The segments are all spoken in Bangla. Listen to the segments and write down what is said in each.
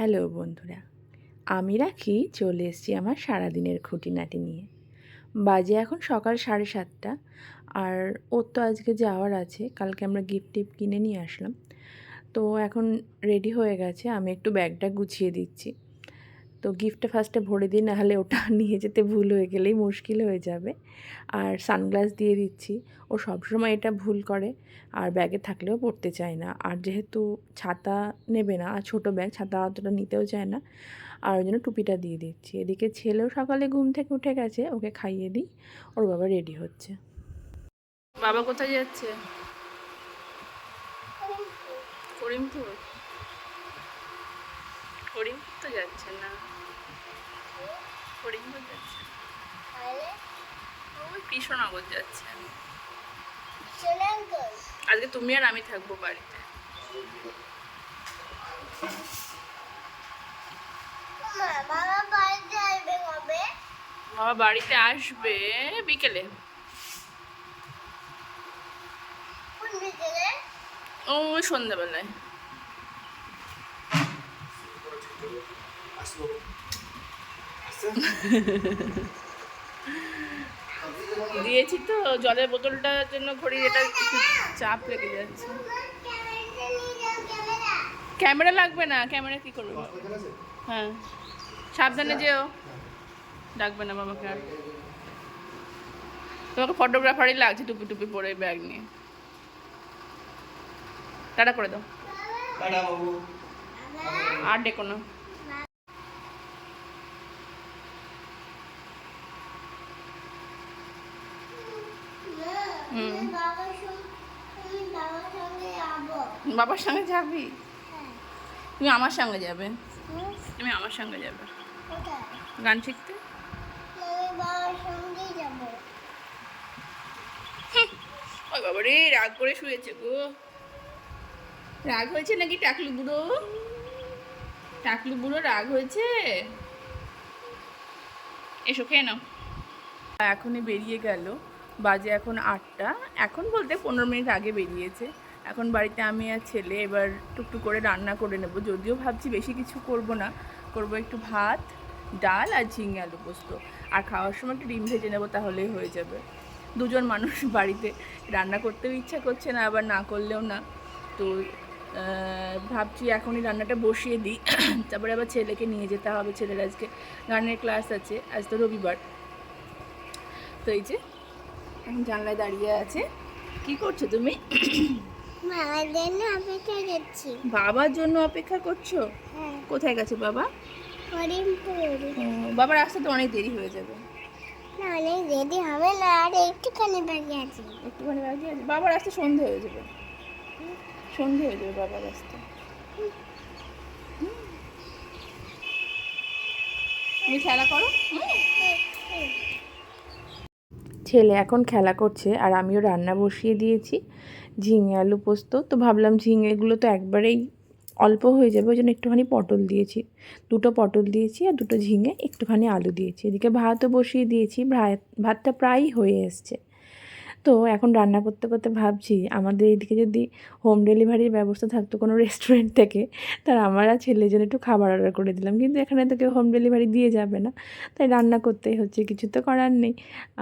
হ্যালো বন্ধুরা, আমি রাখি, চলে এসেছি আমার সারাদিনের খুঁটিনাটি নিয়ে। বাজে এখন সকাল সাড়ে সাতটা, আর ওর তো আজকে যাওয়ার আছে, কালকে আমরা গিফট টিপ কিনে নিয়ে আসলাম। তো এখন রেডি হয়ে গেছে, আমি একটু ব্যাগটা গুছিয়ে দিচ্ছি। তো গিফটটা ফার্স্টে ভরে দিই, নাহলে ওটা নিয়ে যেতে ভুল হয়ে গেলেই মুশকিল হয়ে যাবে। আর সানগ্লাস দিয়ে দিচ্ছি। ও সবসময় এটা ভুল করে, আর ব্যাগে থাকলেও পড়তে চায় না। আর যেহেতু ছাতা নেবে না, আর ছোটো ব্যাগ ছাতা অতটা নিতেও চায় না, আর ওই জন্য টুপিটা দিয়ে দিচ্ছি। এদিকে ছেলেও সকালে ঘুম থেকে উঠে গেছে, ওকে খাইয়ে দিই, ওর বাবা রেডি হচ্ছে। বাবা কোথায় যাচ্ছে? করিমপুর। করিমপুর তো যাচ্ছে না। করিমপুর যাচ্ছে ওই কৃষ্ণনগর যাচ্ছে। আজকে তুমি আর আমি থাকব বাড়িতে। বাবা বাড়িতে আসবে বিকেলে। ও সন্ধ্যাবেলায়। দিয়েছি তো জলের বোতলটার জন্য ঘড়ি এটা চাপ লেগে যাচ্ছে। ক্যামেরা লাগবে না ক্যামেরা কি করব? হ্যাঁ। সাবধানে যেও। ডাকবে না বাবাকে আর। তোমাকে ফটোগ্রাফারই লাগছে টুপি টুপি পরে ব্যাগ নিয়ে। টাটা করে দাও। আর ডেকো না। বাবার সঙ্গে যাবি? তুমি আমার সঙ্গে যাবে। তুমি আমার সঙ্গে যাবে। গান শিখতে? বাবা রে, রাগ করে শুয়েছে গো। রাগ হয়েছে নাকি টাকলু বুড়ো? টাকলু বুড়ো রাগ হয়েছে? এসো, খেয়ে নাও। এখনই বেরিয়ে গেল। বাজে এখন আটটা। এখন বলতে পনেরো মিনিট আগে বেরিয়েছে। এখন বাড়িতে আমি আর ছেলে এবার টুকটুক করে রান্না করে নেব। যদিও ভাবছি বেশি কিছু করব না। করব একটু ভাত, ডাল আর ঝিঙে আলু পোস্ত। আর খাওয়ার সময় একটু ডিম ভেজে নেব, তাহলেই হয়ে যাবে। দুজন মানুষ বাড়িতে রান্না করতেও ইচ্ছা করছে না, আবার না করলেও না। তো ভাবছি এখনই রান্নাটা বসিয়ে দিই। তারপরে আবার ছেলেকে নিয়ে যেতে হবে। ছেলের আজকে গানের ক্লাস আছে। আজ তো রবিবার। তো এই যে এখন জানলায় দাঁড়িয়ে আছে। কি করছ তুমি? বাবার জন্য অপেক্ষা করছি। বাবার জন্য অপেক্ষা করছ? হ্যাঁ। কোথায় গেছে বাবা? বাবার আসতে তো অনেক দেরি হয়ে যাবে। না অনেক রেডি হবে না আর একটুখানি বাকি আছে। একটুখানি বাকি আছে। বাবার আসতে সন্ধে হয়ে যাবে। সন্ধে হয়ে যাবে বাবার আসতে। তুমি খেলা করো? ছেলে এখন খেলা করছে আর আমিও রান্না বসিয়ে দিয়েছি। ঝিঙে আলু পোস্ত, তো ভাবলাম ঝিঙেগুলো তো একবারেই অল্প হয়ে যাবে ওই জন্য একটুখানি পটল দিয়েছি। দুটো পটল দিয়েছি আর দুটো ঝিঙে, একটুখানি আলু দিয়েছি। এদিকে ভাতও বসিয়ে দিয়েছি, ভাত, ভাতটা প্রায়ই হয়ে এসছে তো এখন রান্না করতে করতে ভাবছি আমাদের এইদিকে যদি হোম ডেলিভারির ব্যবস্থা থাকতো কোনো রেস্টুরেন্ট থেকে তার আমার ছেলের জন্য একটু খাবার অর্ডার করে দিলাম কিন্তু এখানে তো কেউ হোম ডেলিভারি দিয়ে যাবে না। তাই রান্না করতেই হচ্ছে, কিছু তো করার নেই।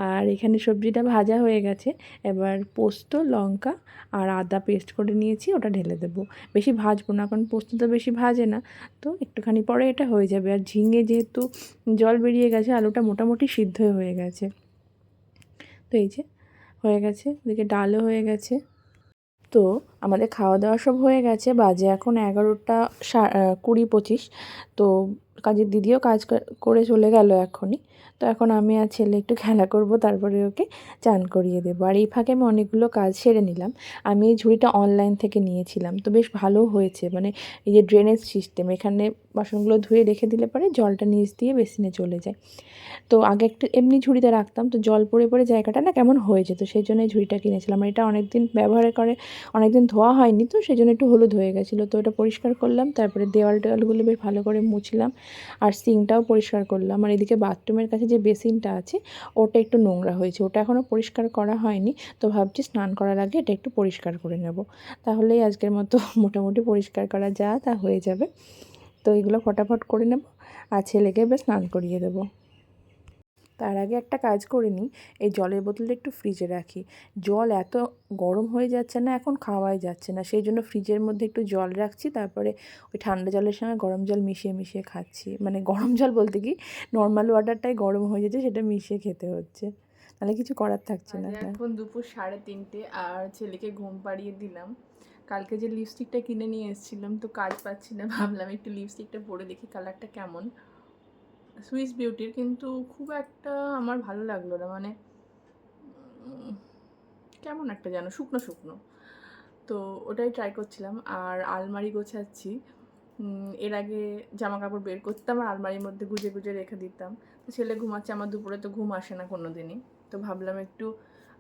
আর এখানে সবজিটা ভাজা হয়ে গেছে। এবার পোস্ত, লঙ্কা আর আদা পেস্ট করে নিয়েছি, ওটা ঢেলে দেবো। বেশি ভাজবো না, কারণ পোস্ত তো বেশি ভাজে না। তো একটুখানি পরে এটা হয়ে যাবে। আর ঝিঙে যেহেতু জল বেরিয়ে গেছে, আলুটা মোটামুটি সিদ্ধ হয়ে গেছে। তো এই যে হয়ে গেছে ওদিকে ডালও হয়ে গেছে। তো আমাদের খাওয়া দাওয়া সব হয়ে গেছে। বাজে এখন এগারোটা কুড়ি পঁচিশ। তো কাজের দিদিও কাজ করে চলে গেল এখনই। তো এখন আমি আর ছেলে একটু খেলা করব, তারপরে ওকে চান করিয়ে দেবো। আর এই ফাঁকে আমি অনেকগুলো কাজ সেরে নিলাম। আমি এই ঝুড়িটা অনলাইন থেকে নিয়েছিলাম। তো বেশ ভালো হয়েছে। মানে এই যে ড্রেনেজ সিস্টেম, এখানে বাসনগুলো ধুয়ে রেখে দিলে পরে জলটা নিচ দিয়ে বেসিনে চলে যায়। তো আগে একটু এমনি ঝুড়িতে রাখতাম। তো জল পড়ে পড়ে জায়গাটা না কেমন হয়ে যেত, সেই জন্য ঝুড়িটা কিনেছিলাম। এটা অনেক দিন ব্যবহার করে অনেক দিন ধোয়া হয়নি তো সেই জন্য একটু হলুদ হয়ে গেছিল। তো ওটা পরিষ্কার করলাম, তারপরে দেওয়াল টেওয়ালগুলো বেশ ভালো করে মুছলাম আর সিঙ্কটাও পরিষ্কার করলাম। আর এদিকে বাথরুমের কাছে যে বেসিনটা আছে, ওটা একটু নোংরা হয়েছে, ওটা এখনও পরিষ্কার করা হয়নি। তো ভাবছি স্নান করার আগে এটা একটু পরিষ্কার করে নেব। তাহলেই আজকের মতো মোটামুটি পরিষ্কার করা যা তা হয়ে যাবে। তো এগুলো ফটাফট করে নেব, আর ছেলেকে এবার স্নান করিয়ে দেবো। তার আগে একটা কাজ করে নিই এই জলের বোতলটা একটু ফ্রিজে রাখি। জল এত গরম হয়ে যাচ্ছে না এখন খাওয়াই যাচ্ছে না। সেই জন্য ফ্রিজের মধ্যে একটু জল রাখছি তারপরে ওই ঠান্ডা জলের সঙ্গে গরম জল মিশিয়ে মিশিয়ে খাচ্ছি। মানে গরম জল বলতে কি নর্মাল ওয়াটারটাই গরম হয়ে যাচ্ছে সেটা মিশিয়ে খেতে হচ্ছে। তাহলে কিছু করার থাকছে না এখন দুপুর সাড়ে তিনটে আর ছেলেকে ঘুম পাড়িয়ে দিলাম। কালকে যে লিপস্টিকটা কিনে নিয়ে এসেছিলাম তো কাজ পাচ্ছি না ভাবলাম একটু লিপস্টিকটা পরে দেখি কালারটা কেমন। সুইস বিউটির কিন্তু খুব একটা আমার ভালো লাগল না। মানে কেমন একটা যেন, শুকনো শুকনো। তো ওটাই ট্রাই করছিলাম। আর আলমারি গোছাচ্ছি। এর আগে জামা কাপড় বের করতাম আর আলমারির মধ্যে গুজে গুজে রেখে দিতাম। তো ছেলে ঘুমাচ্ছে, আমার দুপুরে তো ঘুম আসে না কোনো দিনই তো ভাবলাম একটু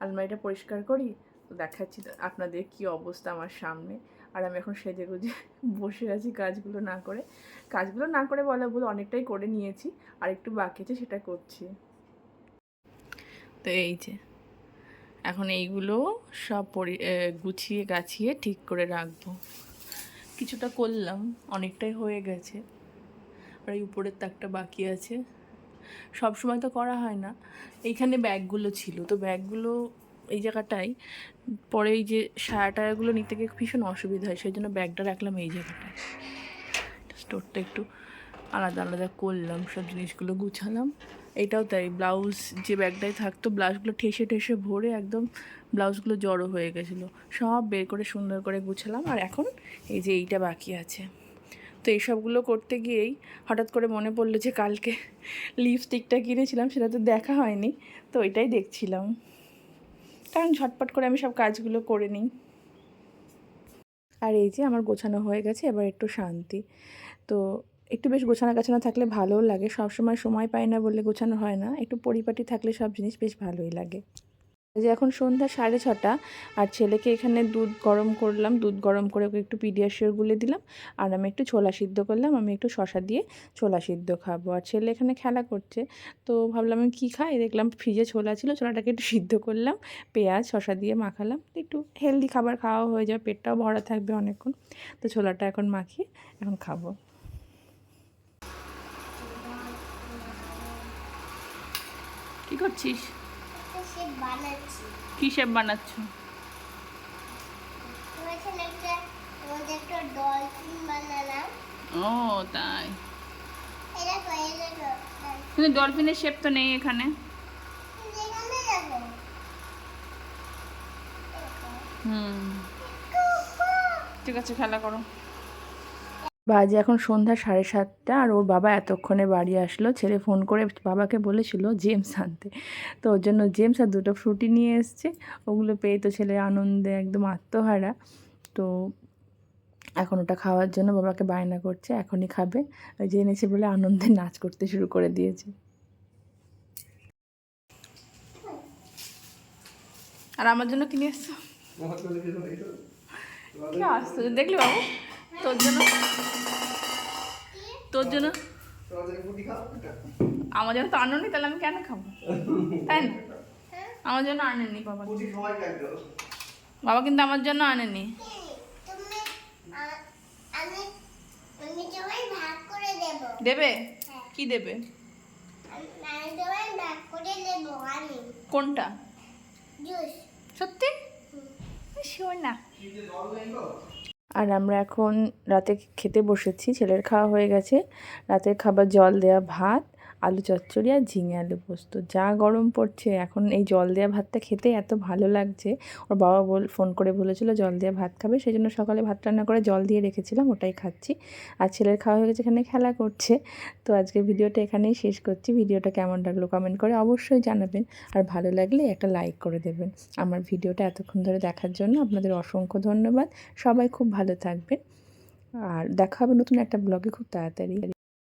আলমারিটা পরিষ্কার করি। তো দেখাচ্ছি আপনাদের কি অবস্থা আমার সামনে। আর আমি এখন সেজে গুজে বসে আছি কাজগুলো না করে। কাজগুলো না করে বলা ভুল, অনেকটাই করে নিয়েছি, আর একটু বাকি আছে সেটা করছি। তো এই যে, এখন এইগুলো সব পরি গুছিয়ে গাছিয়ে ঠিক করে রাখব। কিছুটা করলাম, অনেকটাই হয়ে গেছে। আর এই উপরের তাকটা বাকি আছে। সব সময় তো করা হয় না। এইখানে ব্যাগগুলো ছিল, তো ব্যাগগুলো এই জায়গাটায় পরে এই যে সায়া টায়াগুলো নিতে গিয়ে ভীষণ অসুবিধা হয়, সেই জন্য ব্যাগটা রাখলাম এই জায়গাটায়। স্টোরটা একটু আলাদা আলাদা করলাম, সব জিনিসগুলো গুছালাম। এটাও তাই, ব্লাউজ যে ব্যাগটায় থাকতো, ব্লাউজগুলো ঠেসে ঠেসে ভরে একদম ব্লাউজগুলো জড়ো হয়ে গেছিল। সব বের করে সুন্দর করে গুছালাম আর এখন এই যে এইটা বাকি আছে। তো এইসবগুলো করতে গিয়েই হঠাৎ করে মনে পড়ল যে কালকে লিপস্টিকটা কিনেছিলাম, সেটা তো দেখা হয়নি। তো ওইটাই দেখছিলাম। কারণ ঝটপট করে আমি সব কাজগুলো করে নিই। আর এই যে আমার গোছানো হয়ে গেছে, এবার একটু শান্তি। তো একটু বেশ গোছানো গাছানো থাকলে ভালোও লাগে। সবসময় সময় পাই না বলে গোছানো হয় না। একটু পরিপাটি থাকলে সব জিনিস বেশ ভালোই লাগে। যে এখন সন্ধ্যা সাড়ে ছটা, আর ছেলেকে এখানে দুধ গরম করলাম, দুধ গরম করে ওকে একটু পিডিয়াশিওর গুলে দিলাম, আর আমি একটু ছোলা সিদ্ধ করলাম, আমি একটু শশা দিয়ে ছোলা সিদ্ধ খাব। আর ছেলে এখানে খেলা করছে, তো ভাবলাম আমি কী খাই? দেখলাম ফ্রিজে ছোলা ছিল, ছোলাটাকে একটু সিদ্ধ করলাম, পেঁয়াজ, শশা দিয়ে মাখালাম, একটু হেলদি খাবার খাওয়া হয়ে যাবে, পেটটাও ভরা থাকবে অনেকক্ষণ, তো ছোলাটা এখন মাখিয়ে এখন খাব। কি করছিস? বানাচ্ছি। কী শেপ বানাচ্ছ? ও তাই। কিন্তু ডলফিনের শেপ তো নেই এখানে। হুম। ঠিক আছে খেলা করো। বাজে এখন সন্ধ্যা সাড়ে সাতটা আর ওর বাবা এতক্ষণে বাড়ি আসলো। ছেলে ফোন করে বাবাকে বলেছিল জেমস আনতে। তো ওর জন্য জেমস আর দুটো ফ্রুটি নিয়ে এসছে। ওগুলো পেয়ে তো ছেলে আনন্দে একদম আত্মহারা। তো এখন ওটা খাওয়ার জন্য বাবাকে বায়না করছে এখনই খাবে। যে এনেছে বলে আনন্দে নাচ করতে শুরু করে দিয়েছে। আর আমার জন্য কিনে এসছো? দেখলি বাবু। তোর জন্য? তোর জন্য? আমার জন্য তো আনেনি তাহলে আমি কেন খাব? তাই না? আমার জন্য আনেনি বাবা। বাবা কিন্তু আমার জন্য আনেনি দেব? কি দেবে? কোনটা? সত্যি? না। আর আমরা এখন রাতে খেতে বসেছি, ছেলের খাওয়া হয়ে গেছে। রাতের খাবার জল দেয়া ভাত আলু চচ্চড়ি আর ঝিঙে আলু পোস্ত। যা গরম পড়ছে, এখন এই জল দেওয়া ভাতটা খেতে এত ভালো লাগছে। ওর বাবা বল, ফোন করে বলেছিল জল দেওয়া ভাত খাবে সেই জন্য সকালে ভাত রান্না করে জল দিয়ে রেখেছিলাম, ওটাই খাচ্ছি। আর ছেলের খাওয়া হয়ে গেছে, এখানে খেলা করছে। তো আজকে ভিডিওটা এখানেই শেষ করছি। ভিডিওটা কেমন লাগল কমেন্ট করে অবশ্যই জানাবেন। আর ভালো লাগলে একটা লাইক করে দেবেন। আমার ভিডিওটা এতক্ষণ ধরে দেখার জন্য আপনাদের অসংখ্য ধন্যবাদ। সবাই খুব ভালো থাকবেন। আর দেখা হবে নতুন একটা ব্লগে খুব তাড়াতাড়ি।